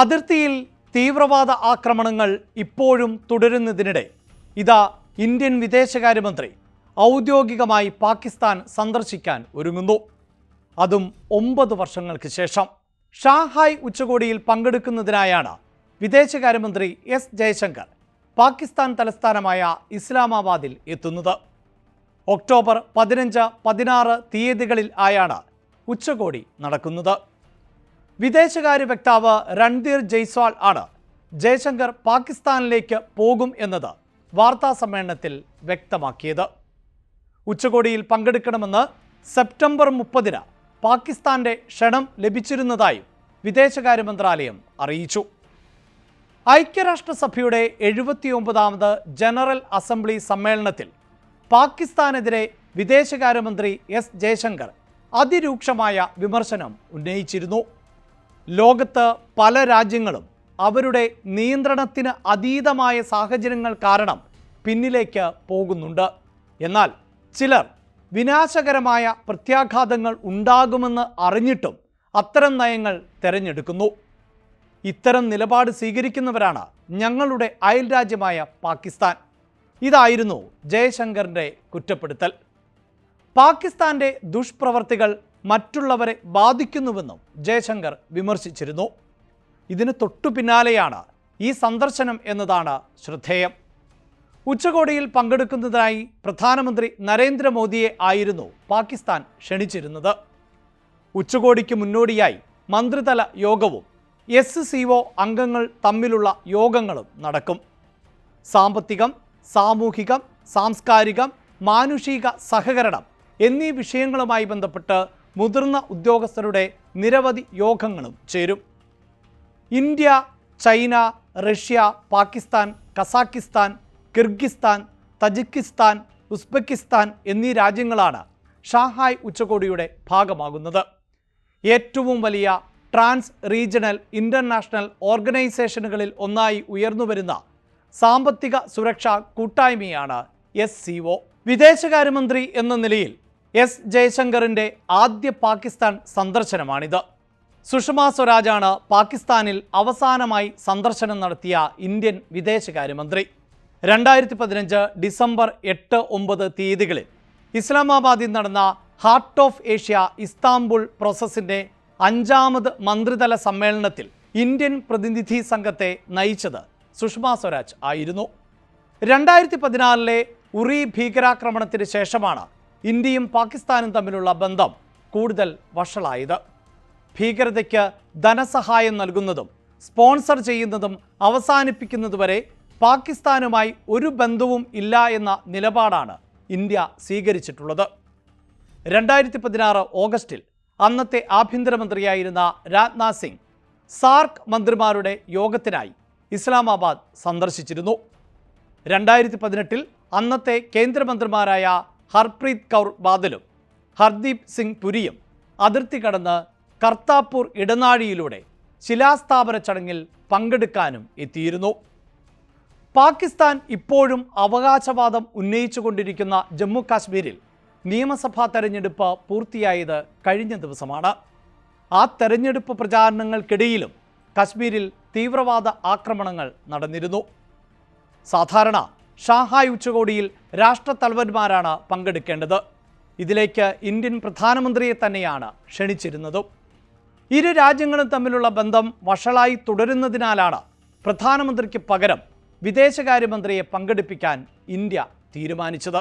അതിർത്തിയിൽ തീവ്രവാദ ആക്രമണങ്ങൾ ഇപ്പോഴും തുടരുന്നതിനിടെ. ഇതാ ഇന്ത്യൻ വിദേശകാര്യമന്ത്രി ഔദ്യോഗികമായി പാകിസ്ഥാൻ സന്ദർശിക്കാൻ ഒരുങ്ങുന്നു. അതും ഒമ്പത് വർഷങ്ങൾക്ക് ശേഷം. ഷാങ്ഹായ് ഉച്ചകോടിയിൽ പങ്കെടുക്കുന്നതിനായാണ് വിദേശകാര്യമന്ത്രി എസ് ജയശങ്കർ പാകിസ്ഥാൻ തലസ്ഥാനമായ ഇസ്ലാമാബാദിൽ എത്തുന്നത്. ഒക്ടോബർ പതിനഞ്ച് പതിനാറ് തീയതികളിൽ ആയാണ് ഉച്ചകോടി നടക്കുന്നത്. വിദേശകാര്യ വക്താവ് രൺധീർ ജയ്സ്വാൾ ആണ്. ജയശങ്കർ പാകിസ്ഥാനിലേക്ക് പോകും എന്നത് വാർത്താ സമ്മേളനത്തിൽ വ്യക്തമാക്കിയത്. ഉച്ചകോടിയിൽ പങ്കെടുക്കണമെന്ന് സെപ്റ്റംബർ മുപ്പതിന് പാകിസ്ഥാന്റെ ക്ഷണം ലഭിച്ചിരുന്നതായും വിദേശകാര്യ മന്ത്രാലയം അറിയിച്ചു. ഐക്യരാഷ്ട്രസഭയുടെ എഴുപത്തിയൊമ്പതാമത് ജനറൽ അസംബ്ലി സമ്മേളനത്തിൽ പാകിസ്ഥാനെതിരെ വിദേശകാര്യമന്ത്രി എസ് ജയശങ്കർ അതിരൂക്ഷമായ വിമർശനം ഉന്നയിച്ചിരുന്നു. ലോകത്ത് പല രാജ്യങ്ങളും അവരുടെ നിയന്ത്രണത്തിന് അതീതമായ സാഹചര്യങ്ങൾ കാരണം പിന്നിലേക്ക് പോകുന്നുണ്ട്. എന്നാൽ ചിലർ വിനാശകരമായ പ്രത്യാഘാതങ്ങൾ ഉണ്ടാകുമെന്ന് അറിഞ്ഞിട്ടും അത്തരം നയങ്ങൾ തിരഞ്ഞെടുക്കുന്നു. ഇത്തരം നിലപാട് സ്വീകരിക്കുന്നവരാണ് ഞങ്ങളുടെ അയൽരാജ്യമായ പാകിസ്ഥാൻ. ഇതായിരുന്നു ജയശങ്കറിന്റെ കുറ്റപ്പെടുത്തൽ. പാകിസ്ഥാന്റെ ദുഷ്പ്രവർത്തികൾ മറ്റുള്ളവരെ ബാധിക്കുന്നുവെന്നും ജയശങ്കർ വിമർശിച്ചിരുന്നു. ഇതിന് തൊട്ടു പിന്നാലെയാണ് ഈ സന്ദർശനം എന്നതാണ് ശ്രദ്ധേയം. ഉച്ചകോടിയിൽ പങ്കെടുക്കുന്നതിനായി പ്രധാനമന്ത്രി നരേന്ദ്രമോദിയെ ആയിരുന്നു പാകിസ്ഥാൻ ക്ഷണിച്ചിരുന്നത്. ഉച്ചകോടിക്ക് മുന്നോടിയായി മന്ത്രിതല യോഗവും എസ് സി അംഗങ്ങൾ തമ്മിലുള്ള യോഗങ്ങളും നടക്കും. സാമ്പത്തികം സാമൂഹികം സാംസ്കാരികം മാനുഷിക സഹകരണം എന്നീ വിഷയങ്ങളുമായി ബന്ധപ്പെട്ട് മുതിർന്ന ഉദ്യോഗസ്ഥരുടെ നിരവധി യോഗങ്ങളും ചേരും. India China Russia Pakistan Kazakhstan Kyrgyzstan Tajikistan Uzbekistan എന്നീ രാജ്യങ്ങളാണ് ഷാഹായ് ഉച്ചകോടിയുടെ ഭാഗമാകുന്നത്. ഏറ്റവും വലിയ ട്രാൻസ് റീജിയണൽ ഇന്റർനാഷണൽ ഓർഗനൈസേഷനുകളിൽ ഒന്നായി ഉയർന്നുവരുന്ന സാമ്പത്തിക സുരക്ഷാ കൂട്ടായ്മയാണ് എസ് സി ഒ. വിദേശകാര്യമന്ത്രി എന്ന നിലയിൽ എസ് ജയശങ്കറിന്റെ ആദ്യ പാകിസ്ഥാൻ സന്ദർശനമാണിത്. സുഷമ സ്വരാജാണ് പാകിസ്ഥാനിൽ അവസാനമായി സന്ദർശനം നടത്തിയ ഇന്ത്യൻ വിദേശകാര്യമന്ത്രി. രണ്ടായിരത്തി പതിനഞ്ച് ഡിസംബർ എട്ട് ഒമ്പത് തീയതികളിൽ ഇസ്ലാമാബാദിൽ നടന്ന ഹാർട്ട് ഓഫ് ഏഷ്യ ഇസ്താംബുൾ പ്രോസസ്സിന്റെ അഞ്ചാമത് മന്ത്രിതല സമ്മേളനത്തിൽ ഇന്ത്യൻ പ്രതിനിധി സംഘത്തെ നയിച്ചത് സുഷമ സ്വരാജ് ആയിരുന്നു. രണ്ടായിരത്തി പതിനാലിലെ ഉറി ഭീകരാക്രമണത്തിന് ശേഷമാണ് ഇന്ത്യയും പാകിസ്ഥാനും തമ്മിലുള്ള ബന്ധം കൂടുതൽ വഷളായത്. ഭീകരതയ്ക്ക് ധനസഹായം നൽകുന്നതും സ്പോൺസർ ചെയ്യുന്നതും അവസാനിപ്പിക്കുന്നതുവരെ പാകിസ്ഥാനുമായി ഒരു ബന്ധവും ഇല്ല എന്ന നിലപാടാണ് ഇന്ത്യ സ്വീകരിച്ചിട്ടുള്ളത്. രണ്ടായിരത്തി പതിനാറ് ഓഗസ്റ്റിൽ അന്നത്തെ ആഭ്യന്തരമന്ത്രിയായിരുന്ന രാജ്നാഥ് സിംഗ് സാർക്ക് മന്ത്രിമാരുടെ യോഗത്തിനായി ഇസ്ലാമാബാദ് സന്ദർശിച്ചിരുന്നു. രണ്ടായിരത്തി പതിനെട്ടിൽ അന്നത്തെ കേന്ദ്രമന്ത്രിമാരായ ഹർപ്രീത് കൗർ ബാദലും ഹർദീപ് സിംഗ് പുരിയും അതിർത്തി കടന്ന് കർത്താപൂർ ഇടനാഴിയിലൂടെ ശിലാസ്ഥാപന ചടങ്ങിൽ പങ്കെടുക്കാനും എത്തിയിരുന്നു. പാകിസ്ഥാൻ ഇപ്പോഴും അവകാശവാദം ഉന്നയിച്ചുകൊണ്ടിരിക്കുന്ന ജമ്മു കാശ്മീരിൽ നിയമസഭാ തെരഞ്ഞെടുപ്പ് പൂർത്തിയായത് കഴിഞ്ഞ ദിവസമാണ്. ആ തെരഞ്ഞെടുപ്പ് പ്രചാരണങ്ങൾക്കിടയിലും കശ്മീരിൽ തീവ്രവാദ ആക്രമണങ്ങൾ നടന്നിരുന്നു. സാധാരണ ഷാഹായ് ഉച്ചകോടിയിൽ രാഷ്ട്രത്തലവന്മാരാണ് പങ്കെടുക്കേണ്ടത്. ഇതിലേക്ക് ഇന്ത്യൻ പ്രധാനമന്ത്രിയെ തന്നെയാണ് ക്ഷണിച്ചിരുന്നതും. ഇരു രാജ്യങ്ങളും തമ്മിലുള്ള ബന്ധം വഷളായി തുടരുന്നതിനാലാണ് പ്രധാനമന്ത്രിക്ക് പകരം വിദേശകാര്യമന്ത്രിയെ പങ്കെടുപ്പിക്കാൻ ഇന്ത്യ തീരുമാനിച്ചത്.